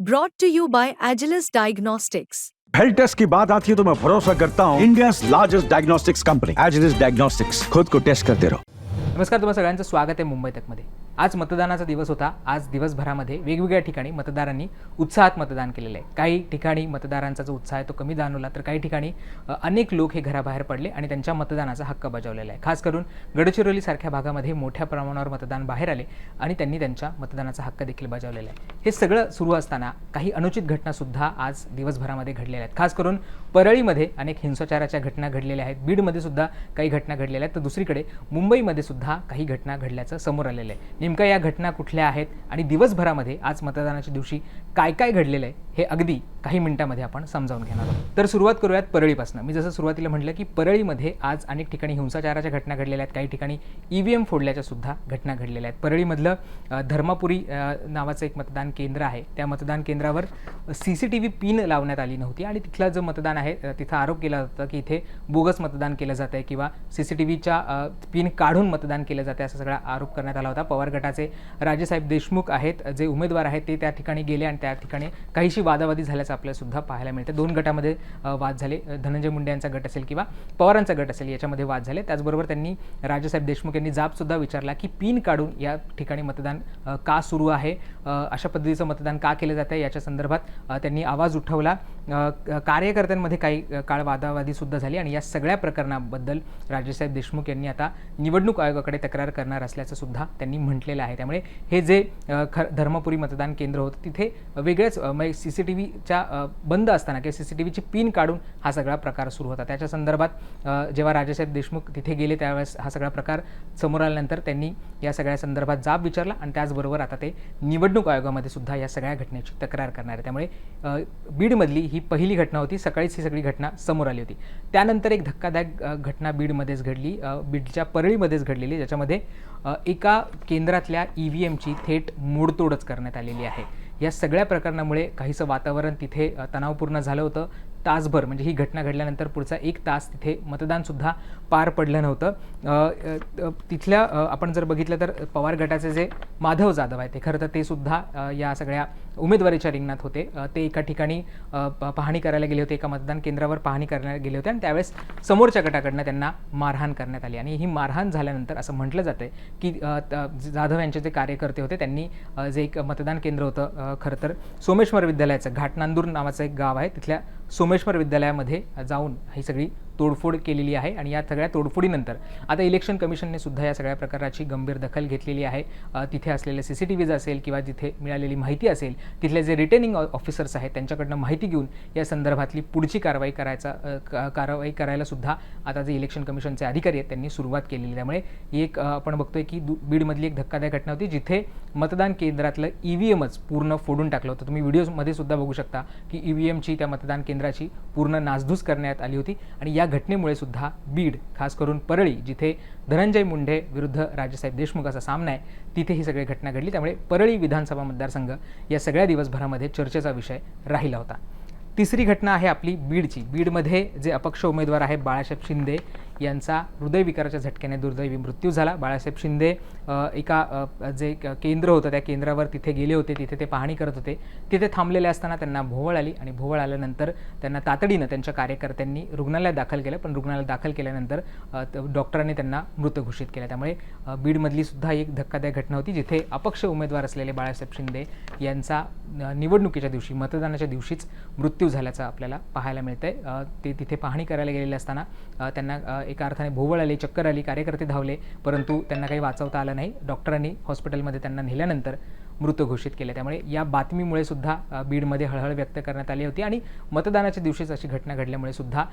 Brought to you by Agilus diagnostics health test की बात आती है तो मैं भरोसा करता हूँ। India largest diagnostics company Agilus diagnostics खुद को टेस्ट करते रहो। नमस्कार तुम्हारा सगळ्यांचं स्वागत आहे मुंबई तक तकमध्ये. आज मतदानाचा दिवस होता. आज दिवसभरामध्ये वेगवेगळ्या ठिकाणी मतदारांनी उत्साहात मतदान केलेलं आहे. काही ठिकाणी मतदारांचा जो उत्साह आहे तो कमी जाणवला तर काही ठिकाणी अनेक लोक हे घराबाहेर पडले आणि त्यांच्या मतदानाचा हक्क बजावलेला आहे. खास करून गडचिरोलीसारख्या भागामध्ये मोठ्या प्रमाणावर मतदान बाहेर आले आणि त्यांनी त्यांच्या मतदानाचा हक्क देखील बजावलेला आहे. हे सगळं सुरू असताना काही अनुचित घटनासुद्धा आज दिवसभरामध्ये घडलेल्या आहेत. खास करून परळीमध्ये अनेक हिंसाचाराच्या घटना घडलेल्या आहेत. बीडमध्ये सुद्धा काही घटना घडलेल्या आहेत. तर दुसरीकडे मुंबईमध्ये सुद्धा काही घटना घडल्याचं समोर आलेलं आहे. नेमक्या या घटना कुठल्या आहेत? आणि दिवसभरामध्ये आज मतदानाच्या दिवशी काय काय घडलेलं आहे? हे अगदी काही मिनिटांमध्ये आपण समजावून घेणार आहोत. तर सुरुवात करूयात परळीपासून. मी जसं सुरुवातीला म्हटलं की परळीमध्ये आज अनेक ठिकाणी हिंसाचाराच्या घटना घडलेल्या आहेत. काही ठिकाणी ई व्ही एम फोडल्याच्या सुद्धा घटना घडलेल्या आहेत. परळीमधलं धर्मापुरी नावाचं एक मतदान केंद्र आहे. त्या मतदान केंद्रावर C C T V pin लावण्यात आली नव्हती आणि तिथलं जो मतदान आहे तिथं आरोप केला जातं की इथे बोगस मतदान केलं जातं आहे किंवा सी सी टी व्हीच्या पिन काढून मतदान केलं जातं आहे असा सगळा आरोप करण्यात आला होता. पवार गटाचे राजेसाहेब देशमुख आहेत जे उमेदवार आहेत ते त्या ठिकाणी गेले आणि त्या ठिकाणी काहीशी वादावादी झाल्याचं आपल्याला सुद्धा पाहायला मिळतं. दोन गटामध्ये वाद झाले. धनंजय मुंडे यांचा गट असेल किंवा पवारांचा गट असेल याच्यामध्ये वाद झाले. त्याचबरोबर त्यांनी राजेसाहेब देशमुख यांनी जाबसुद्धा विचारला की पिन काढून या ठिकाणी मतदान का सुरू आहे? अशा पद्धतीचं मतदान का केलं जातं आहे याच्या संदर्भात त्यांनी आवाज उठवला. कार्यकर्त्यांमध्ये काही काळ वादावादी सुद्धा झाली आणि या सगळ्या प्रकरणाबद्दल राजेसाहेब देशमुख यांनी आता निवडणूक आयोगाकडे तक्रार करणार असल्याचं सुद्धा त्यांनी म्हटलेलं आहे. त्यामुळे हे जे अ, ख धर्मपुरी मतदान केंद्र होतं तिथे वेगळेच सी सी टी व्हीच्या बंद असताना किंवा सी सी टी व्हीची पिन काढून हा सगळा प्रकार सुरू होता. त्याच्या संदर्भात जेव्हा राजेसाहेब देशमुख तिथे गेले त्यावेळेस हा सगळा प्रकार समोर आल्यानंतर त्यांनी या सगळ्या संदर्भात जाब विचारला आणि त्याचबरोबर आता ते निवडणूक आयोगामध्ये सुद्धा या सगळ्या घटनेची तक्रार करणार आहे. त्यामुळे बीडमधली ही पहिली घटना होती. सकाळीच ही सगळी घटना समोर आली होती. त्यानंतर एक धक्कादायक घटना बीडमध्येच घडली. बीडच्या परळीमध्येच घडलेली ज्याच्यामध्ये एका केंद्रातल्या ई व्ही एमची थेट मोडतोडच करण्यात आलेली आहे. या सगळ्या प्रकरणामुळे काहीसं वातावरण तिथे तणावपूर्ण झालं होतं. तासभर म्हणजे ही घटना घडल्यानंतर पुढचा एक तास तिथे मतदानसुद्धा पार पडलं नव्हतं. तिथल्या आपण जर बघितलं तर पवार गटाचे जे माधव जाधव आहे ते खरं तर ते सुद्धा या सगळ्या उमेदवारीच्या रिंगणात होते. ते एका ठिकाणी प- पाहणी करायला गेले होते एका मतदान केंद्रावर पाहणी करायला गेले होते आणि त्यावेळेस समोरच्या गटाकडनं त्यांना मारहाण करण्यात आली. आणि ही मारहाण झाल्यानंतर असं म्हटलं जातं की त- जाधव यांचे जे कार्यकर्ते होते त्यांनी जे एक मतदान केंद्र होतं खरं तर सोमेश्वर विद्यालयाचं घाटनांदूर नावाचं एक गाव आहे तिथल्या सोमेश्वर विद्यालयामध्ये जाऊन ही सगळी तोडफोड केलेली आहे आणि या सगळ्या तोडफोडीनंतर आता इलेक्शन कमिशनने सुद्धा या सगळ्या प्रकाराची गंभीर दखल घेतलेली आहे तिथे असलेले सी सी टी व्हीज असेल किंवा जिथे मिळालेली माहिती असेल तिथले जे रिटर्निंग ऑफिसर्स आहेत त्यांच्याकडनं माहिती घेऊन या संदर्भातली पुढची कारवाई करायचा क- कारवाई करायला सुद्धा आता जे इलेक्शन कमिशनचे अधिकारी आहेत त्यांनी सुरुवात केलेली आहे. त्यामुळे ही एक आपण बघतोय की दु- बीडमधली एक धक्कादायक घटना होती जिथे मतदान केंद्रातलं ई व्ही एमच पूर्ण फोडून टाकलं होतं तुम्ही व्हिडिओमध्ये सुद्धा बघू शकता की ई व्ही एमची त्या मतदान केंद्राची पूर्ण नासधूस करण्यात आली होती आणि या घटनेमुळे सुद्धा बीड खास करून परळी जिथे धनंजय मुंडे विरुद्ध राजेसाहेब देशमुख असा सामना आहे तिथे ही सगळी घटना घडली. त्यामुळे परळी विधानसभा मतदारसंघ या सगळ्या दिवसभरामध्ये चर्चेचा विषय राहिला होता. तिसरी घटना आहे आपली बीडची. बीडमध्ये जे अपक्ष उमेदवार आहे बाळासाहेब शिंदे यांचा हृदयविकाराच्या झटक्याने दुर्दैवी मृत्यू झाला. बाळासाहेब शिंदे एका जे केंद्र होतं त्या केंद्रावर तिथे गेले होते तिथे ते पाहणी करत होते. तिथे थांबलेले असताना त्यांना भोवळ आली आणि भोवळ आल्यानंतर त्यांना तातडीनं त्यांच्या कार्यकर्त्यांनी रुग्णालयात दाखल केलं. पण रुग्णालयात दाखल केल्यानंतर डॉक्टरांनी त्यांना मृत घोषित केलं. त्यामुळे बीडमधली सुद्धा एक धक्कादायक घटना होती जिथे अपक्ष उमेदवार असलेले बाळासाहेब शिंदे यांचा निवडणुकीच्या दिवशी मतदानाच्या दिवशीच मृत्यू झाल्याचं आपल्याला पाहायला मिळतंय. ते तिथे पाहणी करायला गेलेले असताना त्यांना एका अर्थाने भोवळ आली चक्कर आली कार्यकर्ते धावले परंतु त्यांना काही वाचवता आलं नाही. डॉक्टरांनी हॉस्पिटलमध्ये त्यांना नेल्यानंतर मृत घोषित केले. त्यामुळे या बातमीमुळे सुद्धा बीडमध्ये हळहळ व्यक्त करण्यात आली होती आणि मतदानाच्या दिवशीच अशी घटना घडल्यामुळे सुद्धा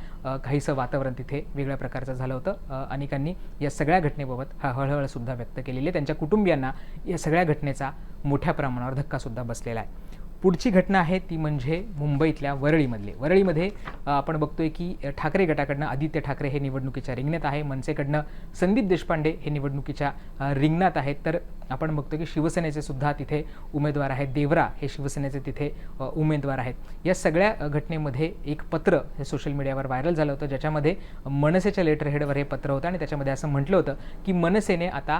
काहीसं वातावरण तिथे वेगळ्या प्रकारचं झालं होतं. अनेकांनी या सगळ्या घटनेबाबत हळहळसुद्धा व्यक्त केलेली आहे. त्यांच्या कुटुंबियांना या सगळ्या घटनेचा मोठ्या प्रमाणावर धक्कासुद्धा बसलेला आहे. पुढची घटना आहे ती म्हणजे मुंबईतल्या वरळीमधली. वरळीमध्ये आपण बघतोय की ठाकरे गटाकडनं आदित्य ठाकरे हे निवडणुकीच्या रिंगणात आहे. मनसेकडनं संदीप देशपांडे हे निवडणुकीच्या रिंगणात आहेत. तर आपण बघतो की शिवसेनेचे सुद्धा तिथे उमेदवार आहेत. देवरा हे शिवसेनेचे तिथे उमेदवार आहेत. या सगळ्या घटनेमध्ये एक पत्र हे सोशल मीडियावर व्हायरल झालं होतं ज्याच्यामध्ये मनसेच्या लेटर हेडवर हे पत्र होतं आणि त्याच्यामध्ये असं म्हटलं होतं की मनसेने आता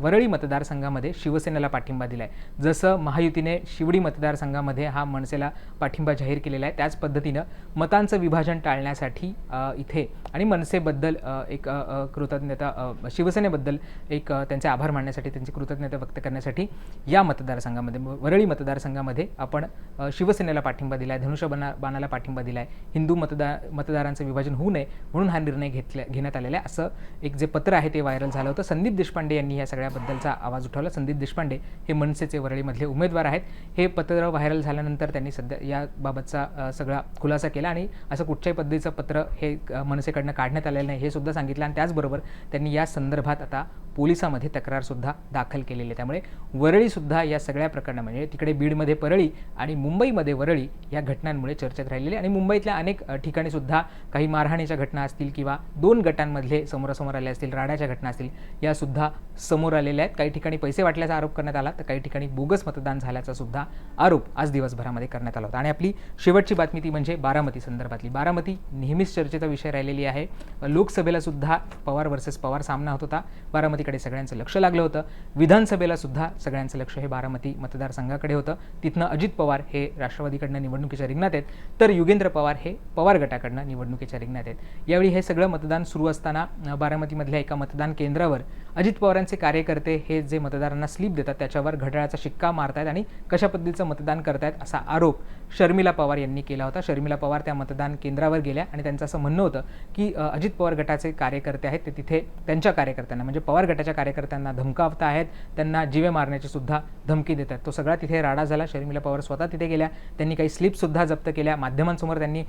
वरळी मतदारसंघामध्ये शिवसेनेला पाठिंबा दिला आहे जसं महायुतीने शिवडी मतदारसंघामध्ये हा मनसेला पाठिंबा जाहीर केलेला आहे त्याच पद्धतीनं मतांचं विभाजन टाळण्यासाठी इथे आणि मनसेबद्दल एक कृतज्ञता शिवसेनेबद्दल एक त्यांचे आभार मानण्यासाठी त्यांची कृतज्ञता व्यक्त करण्यासाठी या मतदारसंघामध्ये वरळी मतदारसंघामध्ये आपण शिवसेनेला पाठिंबा दिला आहे धनुष्यबाणा बाणाला पाठिंबा दिला आहे हिंदू मतदार मतदारांचं विभाजन होऊ नये म्हणून हा निर्णय घेतल्या घेण्यात आलेला आहे. असं एक जे पत्र आहे ते व्हायरल झालं होतं. संदीप देशपांडे यांनी या सगळ्याबद्दलचा आवाज उठवला. संदीप देशपांडे हे मनसेचे वरळीमधले उमेदवार आहेत. हे पत्र व्हायरल झाल्यानंतर त्यांनी सध्या याबाबतचा सगळा खुलासा केला आणि असं कुठच्याही पद्धतीचं पत्र हे मनसेकडनं काढण्यात आलेलं नाही हे सुद्धा सांगितलं आणि त्याचबरोबर त्यांनी या संदर्भात आता पोलिसामध्ये तक्रारसुद्धा दाखल केलेली आहे. त्यामुळे वरळीसुद्धा या सगळ्या प्रकरणा म्हणजे तिकडे बीडमध्ये परळी आणि मुंबईमध्ये वरळी या घटनांमुळे चर्चेत राहिलेली आणि मुंबईतल्या अनेक ठिकाणी सुद्धा काही मारहाणीच्या घटना असतील किंवा दोन गटांमधले समोरासमोर आले असतील राड्याच्या घटना असतील या सुद्धा समोर आलेल्या आहेत. काही ठिकाणी पैसे वाटल्याचा आरोप करण्यात आला तर काही ठिकाणी बोगस मतदान झाल्याचा सुद्धा आरोप आज दिवसभरामध्ये करण्यात आला होता. आणि आपली शेवटची बातमी ती म्हणजे बारामती संदर्भातली. बारामती नेहमीच चर्चेचा विषय राहिलेली आहे. लोकसभेला सुद्धा पवार वर्सेस पवार सामना होत होता. बारामती बारामतीकडे सगळ्यांचं लक्ष लागलं होतं. विधानसभेला सुद्धा सगळ्यांचं लक्ष हे बारामती मतदारसंघाकडे होतं. तिथनं अजित पवार हे राष्ट्रवादीकडनं निवडणुकीच्या रिंगणात आहेत. तर युगेंद्र पवार हे पवार गटाकडनं निवडणुकीच्या रिंगणात आहेत. यावेळी हे सगळं मतदान सुरू असताना बारामतीमधल्या एका मतदान केंद्रावर अजित पवारांचे कार्यकर्ते हे जे मतदारांना स्लिप देतात त्याच्यावर घड्याळाचा शिक्का मारतायत आणि कशा पद्धतीचं मतदान करतायत असा आरोप शर्मिला पवार यांनी केला होता. शर्मिला पवार त्या मतदान केंद्रावर गेल्या आणि त्यांचं असं म्हणणं होतं की अजित पवार गटाचे कार्यकर्ते आहेत ते तिथे त्यांच्या कार्यकर्त्यांना म्हणजे पवार गटाच्या कार्यकर्त्यांना धमकावत आहेत त्यांना जीवे मारण्याची सुद्धा धमकी देतात. तो सगळा तिथे राडा झाला. शर्मिला पवार स्वतः तिथे गेल्या त्यांनी काही स्लिपसुद्धा जप्त केल्या माध्यमांसमोर त्यांनी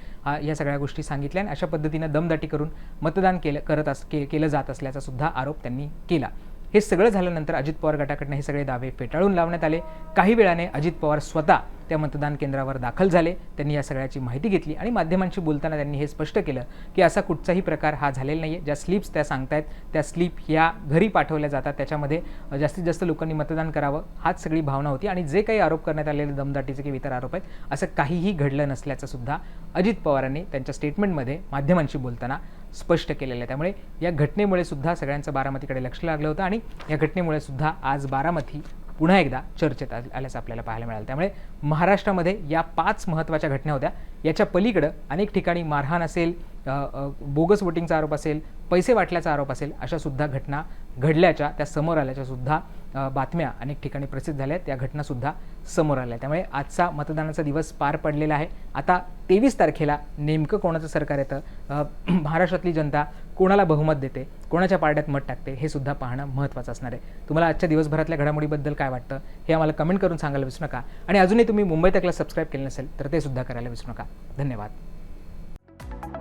या सगळ्या गोष्टी सांगितल्या आणि अशा पद्धतीनं दमदाटी करून मतदान केलं करत अस के केलं जात असल्याचा सुद्धा आरोप त्यांनी केला. हे सगळं झाल्यानंतर अजित पवार गटाकडनं हे सगळे दावे फेटाळून लावण्यात आले. काही वेळाने अजित पवार स्वतः त्या मतदान केंद्रावर दाखल झाले. त्यांनी या सगळ्याची माहिती घेतली आणि माध्यमांशी बोलताना त्यांनी हे स्पष्ट केलं की असा कुठचाही प्रकार हा झालेला नाही आहे ज्या स्लिप्स त्या सांगतायत त्या स्लिप ह्या घरी पाठवल्या जातात. त्याच्यामध्ये जास्तीत जास्त लोकांनी मतदान करावं हाच सगळी भावना होती आणि जे काही आरोप करण्यात आलेले दमदाटीचे किंवा इतर आरोप आहेत असं काहीही घडलं नसल्याचं सुद्धा अजित पवारांनी त्यांच्या स्टेटमेंटमध्ये माध्यमांशी बोलताना स्पष्ट केलेलं आहे. त्यामुळे या घटनेमुळे सुद्धा सगळ्यांचं बारामतीकडे लक्ष लागलं होतं आणि या घटनेमुळे सुद्धा आज बारामती पुन्हा एकदा चर्चेत आल्याचं आपल्याला पाहायला मिळालं. त्यामुळे महाराष्ट्रामध्ये या पाच महत्त्वाच्या घटना होत्या. याच्या पलीकडं अनेक ठिकाणी मारहाण असेल बोगस वोटिंगचा आरोप असेल पैसे वाटल्याचा आरोप असेल अशा सुद्धा घटना घडल्याच्या त्या समोर आल्याच्या सुद्धा बातम्या अनेक ठिकाणी प्रसिद्ध झाल्या आहेत. त्या घटनासुद्धा समोर आल्या. त्यामुळे आजचा मतदानाचा दिवस पार पडलेला आहे. आता तेवीस तारखेला नेमकं कोणाचं सरकार येतं? महाराष्ट्रातली जनता कोणाला बहुमत देते? कोणाच्या पारड्यात मत टाकते? हे सुद्धा पाहणं महत्त्वाचं असणार आहे. तुम्हाला आजच्या दिवसभरातल्या घडामोडीबद्दल काय वाटतं? हे आम्हाला कमेंट करून सांगायला विसरू नका. आणि अजूनही तुम्ही मुंबई तकला सबस्क्राईब केलं नसेल तर ते सुद्धा करायला विसरू नका. धन्यवाद.